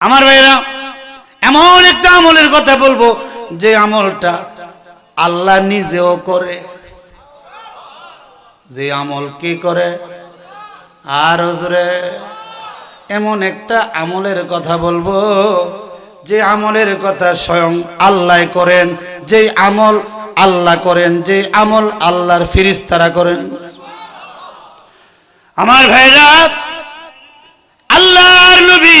আমার ভাইরা এমন একটা আমলের কথা বলব যে আমলটা আল্লাহ নিজেও করে। যে আমল কি করে? আর হজরে এমন একটা আমলের কথা বলব যে আমলের কথা স্বয়ং আল্লাহ করেন, যে আমল আল্লাহ করেন, যে আমল আল্লাহর ফিরিস্তারা করেন। আমার ভাইরা আল্লাহর নবী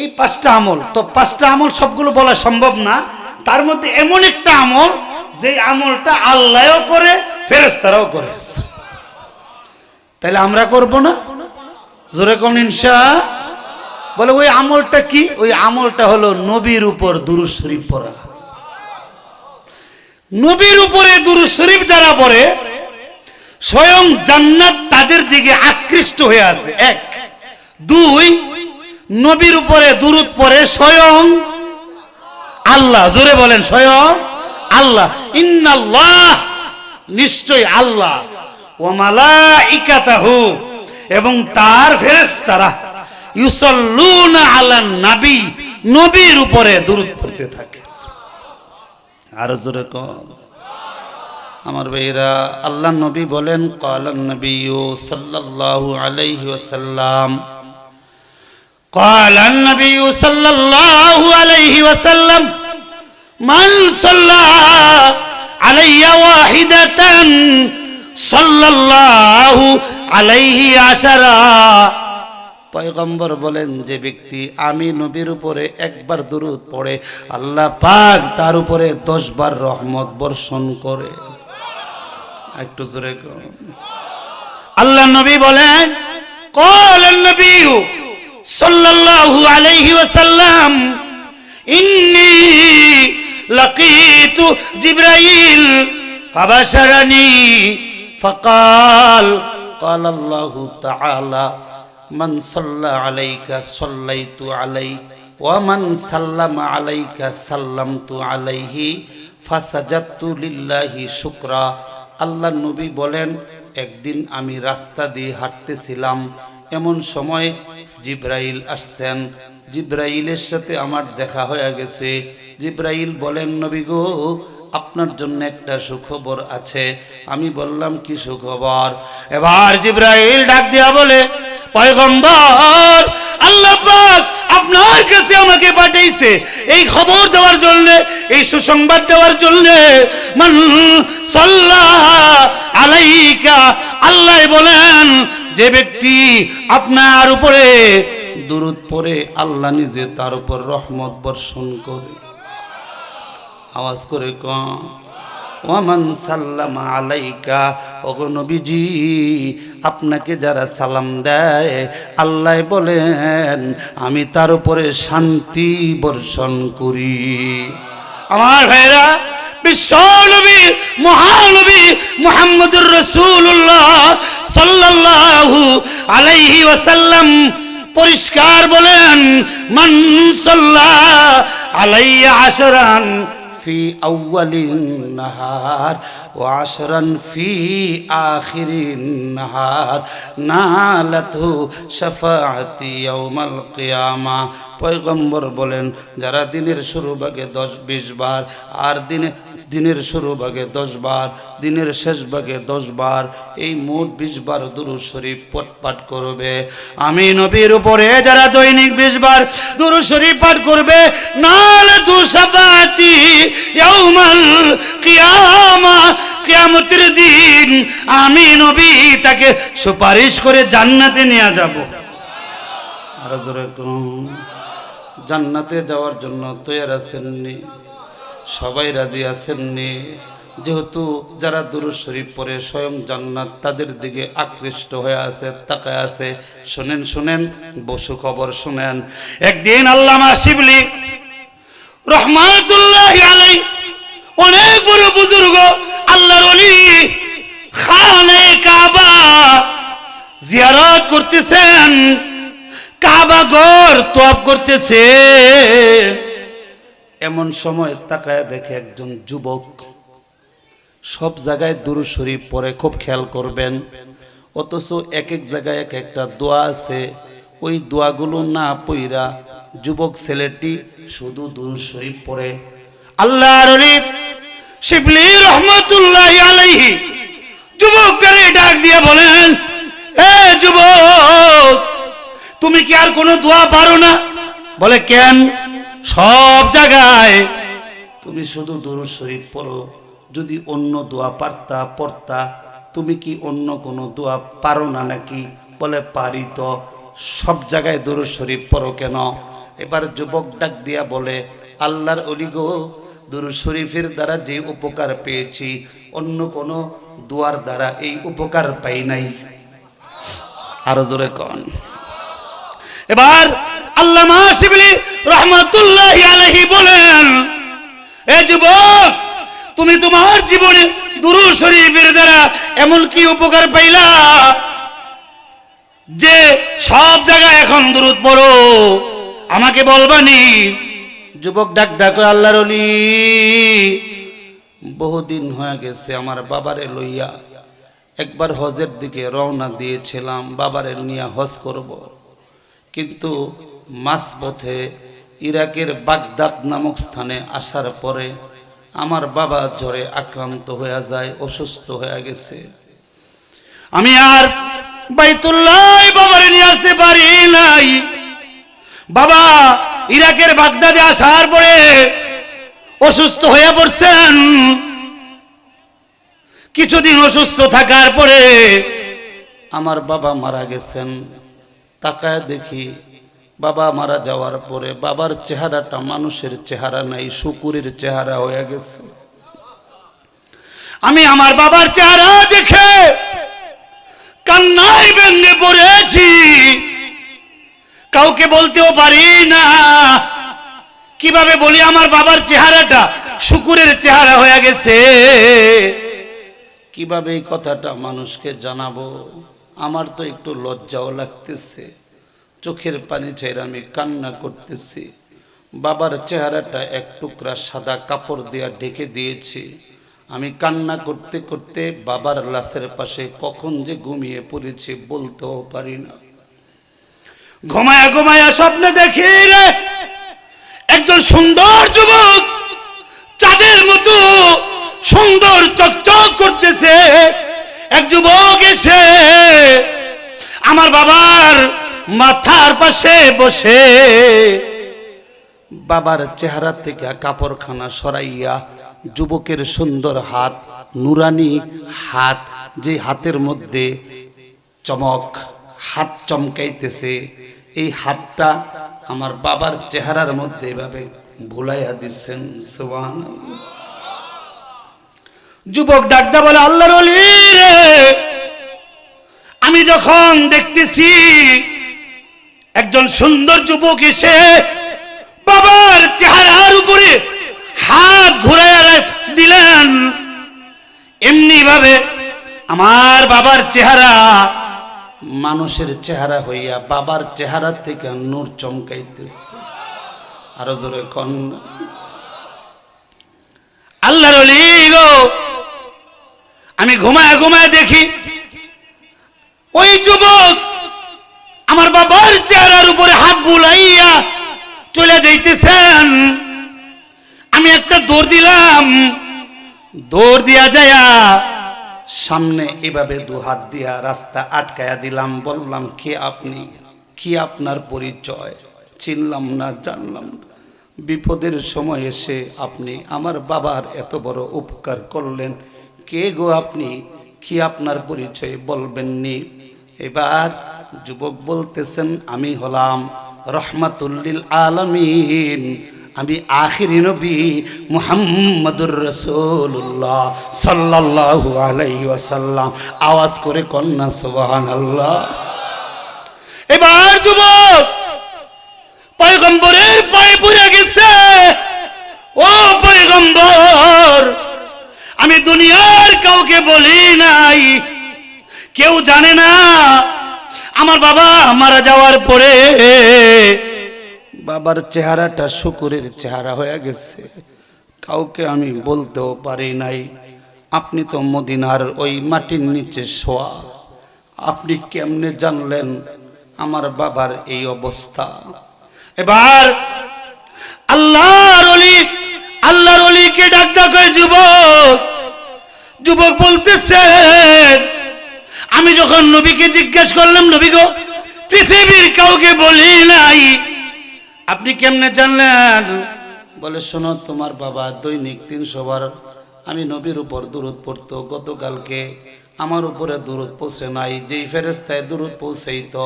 এই পাঁচটা আমল, তো পাঁচটা আমল সবগুলো বলা সম্ভব না। তার মধ্যে এমন একটা আমল যে আমলটা আল্লাহও করে ফেরেস্তারাও করে। তাহলে আমরা করব না? জোরে কোন ইনশা। বলে ওই আমলটা কি? ওই আমলটা হলো নবীর উপর দুরুদ শরীফ পড়া। নবীর উপরে দুরুদ শরীফ যারা পড়ে, স্বয়ং জান্নাত তাদের দিকে আকৃষ্ট হয়ে আছে। এক। দুই নবীর উপরে দুরুদ পরে স্বয়ং আল্লাহ। জোরে বলেন, স্বয়ং আল্লাহ। ইন্নাল্লাহ নিশ্চয় আল্লাহ। ও মালাইকাতাহু, এবং তার ফেরেশতারা ইউসাল্লুনা আলান নবী, নবীর উপরে দুরুদ পড়তে থাকে। আর জোরে কম আমার ভাইরা আল্লাহ নবী বলেন, কালান নবী সাল্লাল্লাহু আলাইহি ওয়াসাল্লাম قال النبي صلى الله عليه وسلم من صلى علي واحدة صلى الله عليه عشرا পয়গম্বর বলেন যে ব্যক্তি আমি নবীর উপরে একবার দুরুদ পড়ে আল্লাহ পাক তার উপরে দশ বার রহমত বর্ষণ করে একটু জোরে কর। আল্লাহ নবী বলেন قال النبي صلى الله عليه وسلم إني لقيت جبرائيل فبشرني فقال قال الله تعالى من صلى عليك صليت عليه ومن سلم عليك سلمت عليه فسجدت لله شكرا আল্লাহ নবী বলেন একদিন আমি রাস্তা দিয়ে হাঁটতেছিলাম এমন সময় জিব্রাইল আসছেন। জিব্রাইলের সাথে আমার দেখা হয়ে গেছে। জিব্রাইল বলেন, নবী গো, আপনার জন্য একটা সুখবর আছে। আমি বললাম, কি সুখবর? এবার জিব্রাইল ডাক দিয়া বলে, পয়গম্বর, আল্লাহ পাক আপনার কাছে আমাকে পাঠাইছে। এই খবর দেওয়ার জন্য, এই সুসংবাদ দেওয়ার জন্য মান সাল্লাহ আলাইকা, আল্লাহ বলেন যে ব্যক্তি আপনার উপরে দুরুদ পরে আল্লাহ নিজে তার উপর রহমত বর্ষণ করে। আওয়াজ করে কম ওয়ামান সাল্লাম আলাইকা, ওগো আপনাকে যারা সালাম দেয়, আল্লাহ বলেন, আমি তার উপরে শান্তি বর্ষণ করি। আমার ভাইরা বিশ্বনবী, মহানবী মোহাম্মদুর রসুল্লাহ সাল্লাল্লাহু আলাইহি ওয়াসাল্লাম পরিষ্কার বলেন, মান সাল্লাহ আলাইয়া আশরান ফি আউয়ালিন নাহার ওয়া আশরান ফি আখিরিন নাহার নালাতু শাফাআতি ইয়াউমাল কিয়ামা। পয়গম্বর বলেন, যারা দিনের শুরু ভাগে দশ বিশ বার, আর দিনে দিনের শুরু ভাগে দশ বার, দিনের শেষ ভাগে দশ বার, এই মোট বিশ বার দুরু শরীফ পাঠ করবে। আমি নবীর উপরে যারা দৈনিক বিশ বার দুরু শরীফ পাঠ করবে নালে তু সাফাতি ইয়াউমাল কিয়ামা দিন আমি নবী তাকে সুপারিশ করে জান্নাতে নিয়ে যাব। জান্নাতে যাওয়ার জন্য তৈরি আছেননি সবাই রাজি আছেননি যেহেতু যারা দুরুদ শরীফ পড়ে স্বয়ং জান্নাত তাদের দিকে আকৃষ্ট হয়ে আছে, তাকায় আছে। শুনেন শুনেন, বসু খবর শুনেন। একদিন আল্লামা শিবলি রহমাতুল্লাহ আলাই অনেক বড় বুজুর্গ আল্লাহর অলি খানে কাবা জিয়ারত করতেছেন, কাবা ঘর তোয়াফ করতেছে। এমন সময় তাকায় দেখে একজন যুবক। সব জায়গায় দুরু শরীফ পরে খুব খেয়াল করবেন। অথচ এক এক জায়গায় এক একটা দোয়া আছে। ওই দোয়াগুলো না পইরা যুবক ছেলেটি শুধু দুরু শরীফ পরে আল্লাহ শিবলি রহমতুল্লাহ আলাইহি ডাক দিয়ে বলেন, এ যুবক, তুমি কি আর কোনো দোয়া পারো না? বলে, কেন? সব জায়গায়। তুমি শুধু দরুদ শরীফ পড়ো, যদি অন্য দোয়া পারতা, পড়তা, তুমি কি অন্য কোনো দোয়া পারো না নাকি? বলে, পারি তো। সব জায়গায় দরুদ শরীফ পড়ো কেন? এবার যুবক ডাক দিয়া বলে, আল্লাহর অলিগো দরুদ শরীফের দ্বারা যে উপকার পেয়েছি, অন্য কোনো দোয়ার দ্বারা এই উপকার পাই নাই। আরও জোরে কন। এবার আল্লামা শিবলি রহমাতুল্লাহ আলাইহি বলেন, এ যুবক, তুমি তোমার জীবনে দুরূদ শরীফের দ্বারা এমন কি উপকার পাইলা যে সব জায়গায় এখন দুরুদ পড়ো আমাকে বলবানি যুবক ডাক ডাক আল্লাহর বহুদিন হয়ে গেছে আমার বাবারে লইয়া একবার হজের দিকে রওনা দিয়েছিলাম, বাবারে নিয়ে হজ করব। কিন্তু মাঝপথে ইরাকের বাগদাদ নামক স্থানে আসার পরে আমার বাবা জ্বরে আক্রান্ত হয়ে যায়, অসুস্থ হয়ে গেছে। আমি আর বাইতুল্লাহ বাবারে নিয়ে আসতে পারি নাই। বাবা ইরাকের বাগদাদে আসার পরে অসুস্থ হয়ে পড়ছেন। কিছুদিন অসুস্থ থাকার পরে আমার বাবা মারা গেছেন। তাকায় দেখি বাবা মারা যাওয়ার পরে বাবার চেহারাটা মানুষের চেহারা নাই, শুকুরের চেহারা হয়ে গেছে। আমি আমার বাবার চেহারা দেখে কান্নায় ভেঙে পড়েছি। কাউকে বলতেও পারি না। কীভাবে বলি আমার বাবার চেহারাটা শুকুরের চেহারা হয়ে গেছে। কীভাবে এই কথাটা মানুষকে জানাব? আমার তো একটু লজ্জাও লাগতেছে। চোখের পানি ছেড়ে আমি কান্না করতেছি। বাবার চেহারাটা এক টুকরা সাদা কাপড় দিয়া ঢেকে দিয়েছি। আমি কান্না করতে করতে বাবার লাশের পাশে কখন যে ঘুমিয়ে পড়েছি বলতেও পারি না। ঘুমায়া ঘুমায়া স্বপ্নে দেখি রে, একজন সুন্দর যুবক চাঁদের মতো সুন্দর চকচক করতেছে। এক যুবক এসে আমার বাবার মাথার পাশে বসে বাবার চেহারা থেকে কাপড়খানা সরাইয়া যুবকের সুন্দর হাত, নুরানি হাত, যে হাতের মধ্যে চমক, হাত চমকাইতেছে, এই হাতটা আমার বাবার চেহারার মধ্যে এভাবে ভুলাইয়া দিচ্ছেন সুবহান যুবক ডাকদা বলে, আল্লাহর আমি যখন দেখতেছি একজন সুন্দর যুবক এসে বাবার চেহারার উপরে হাত ঘুরাইয়া দিলেন। এমনি ভাবে আমার বাবার চেহারা মানুষের চেহারা হইয়া বাবার চেহারা থেকে নূর চমকাইতেছে। আরও জোরে কন আল্লাহর গো, আমি ঘুমায় ঘুমায় দেখি, ওই যুবক আমার বাবার চেহারার উপরে হাত বুলাইয়া চলে যাইতেছেন। আমি একটা দৌড় দিলাম। দৌড় দিয়া যায়া সামনে এভাবে দু হাত দিয়া রাস্তা আটকায়া দিলাম। বললাম, কে আপনি? কি আপনার পরিচয়? চিনলাম না, জানলাম। বিপদের সময় এসে আপনি আমার বাবার এত বড় উপকার করলেন। কে গো আপনি? কি আপনার পরিচয় বলবেননি? এবার যুবক বলতেছেন, আমি হলাম রহমাতুল্লিল আলমিন। আমি আখিরি নবী মুহাম্মদুর রসুল্লাহ সাল্লাল্লাহু আলাইহি ওয়াসাল্লাম। আওয়াজ করে কন্যা, সুবহানাল্লাহ। এবার যুবক, পয়গম্বরের পায়ে পড়ে গেছে। ও পয়গম্বর, আমি দুনিয়ার কাউকে বলি নাই। কেউ জানে না আমার বাবা মারা যাওয়ার পরে বাবার চেহারাটা শুকুরের চেহারা হয়ে গেছে। কাউকে আমি বলতেও পারি নাই। আপনি তো মদিনার ওই মাটির নিচে শোয়া। আপনি কেমনে জানলেন আমার বাবার এই অবস্থা? এবার আল্লাহর অলি আল্লাহর অলিকে ডাক ডাক যুবক যুবক বলতেছে আমি যখন নবীকে জিজ্ঞেস করলাম, নবী গো, পৃথিবীর কাউকে বলি নাই? আপনি কেমনে জানলেন? বলে, শোনো, তোমার বাবা দৈনিক তিনশো বার আমি নবীর উপর দূরত পড়তো। গতকালকে আমার উপরে দূরত পৌঁছে নাই। যেই ফেরেস্তায় দূরত পৌঁছেইতো,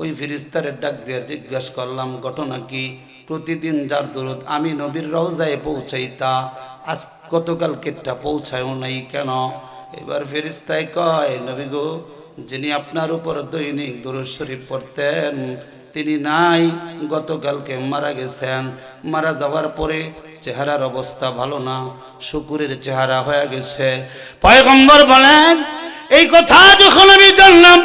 ওই ফিরিস্তারের ডাক দিয়ে জিজ্ঞাসা করলাম, ঘটনা কি? প্রতিদিন যার দূরত আমি নবীর রওজায় পৌঁছাইতা, আজ গতকালকেরটা পৌঁছায়ও নাই কেন? এবার ফেরিস্তায় কয়, নবী গো, যিনি আপনার উপর দৈনিক দূরত শরীফ পড়তেন, তিনি নাই, গতকালকে মারা গেছেন। মারা যাওয়ার পরে চেহারার অবস্থা ভালো না, শুকুরের চেহারা হয়ে গেছে। পয়গম্বর বলেন, এই কথা যখন আমি জানলাম,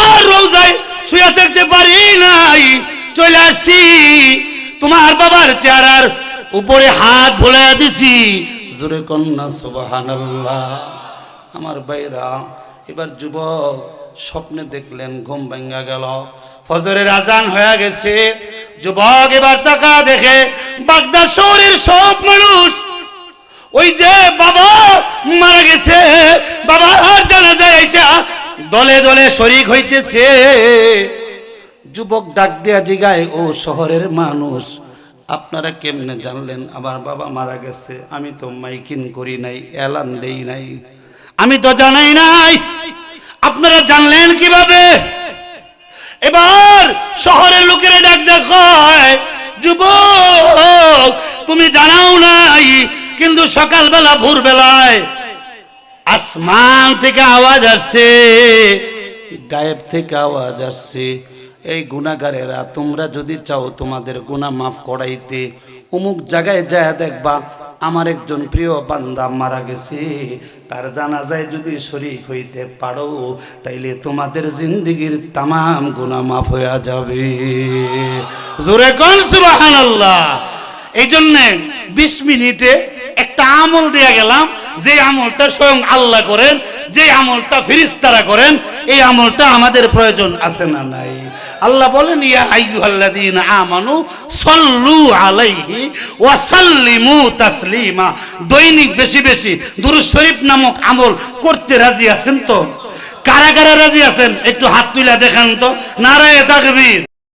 আর রোজায় শুয়ে থাকতে পারি নাই, চলে আসছি। তোমার বাবার চেহারার উপরে হাত ভুলে দিছি। জোরে কন্যা, সুবহানাল্লাহ। আমার বাইরা এবার যুবক স্বপ্নে দেখলেন, ঘুম ভাঙ্গা গেল। ফজরের আজান হয়ে গেছে। যুবক এবার তাকা দেখে বাগদা শহরের সব মানুষ, ওই যে বাবা মারা গেছে, বাবা আর জানা যায় দলে দলে শরিক হইতেছে। যুবক ডাক দিয়া জিগায়, ও শহরের মানুষ, আপনারা কেমনে জানলেন? আমার বাবা মারা গেছে, আমি তো মাইকিন করি নাই এলান দেই নাই। আমি তো জানাই নাই। আপনারা জানলেন কীভাবে? এবার শহরের লোকেরা ডাক দেখো যুবক, তুমি জানাও নাই, কিন্তু সকালবেলা, ভোরবেলায় আসমান থেকে আওয়াজ আসছে, গায়েব থেকে আওয়াজ আসছে। এই গুণাগারেরা তোমরা যদি চাও তোমাদের গুণা মাফ করাইতে অমুক জায়গায় যায় দেখবা আমার একজন প্রিয় বান্দা মারা গেছে। তার জানাজায় যদি শরিক হইতে পারো, তাইলে তোমাদের জিন্দিগির তামাম গুণা মাফ হইয়া যাবে। জোরে কন সুবহানাল্লাহ। এই জন্যে বিশ মিনিটে একটা আমল দেয়া গেলাম। যে আমলটা স্বয়ং আল্লাহ করেন যে আমলটা ফিরিস্তারা করেন, এই আমলটা আমাদের প্রয়োজন আছে না নাই? আল্লাহ বলেন, ইয়া আইয়ুহাল্লাযীনা আমানু সাল্লু আলাইহি ওয়া তাসলিমা। দৈনিক বেশি বেশি দুরূদ শরীফ নামক আমল করতে রাজি আছেন তো? কারা কারা রাজি আছেন? একটু হাত তুলে দেখান তো। নারায়ে তাকবীর।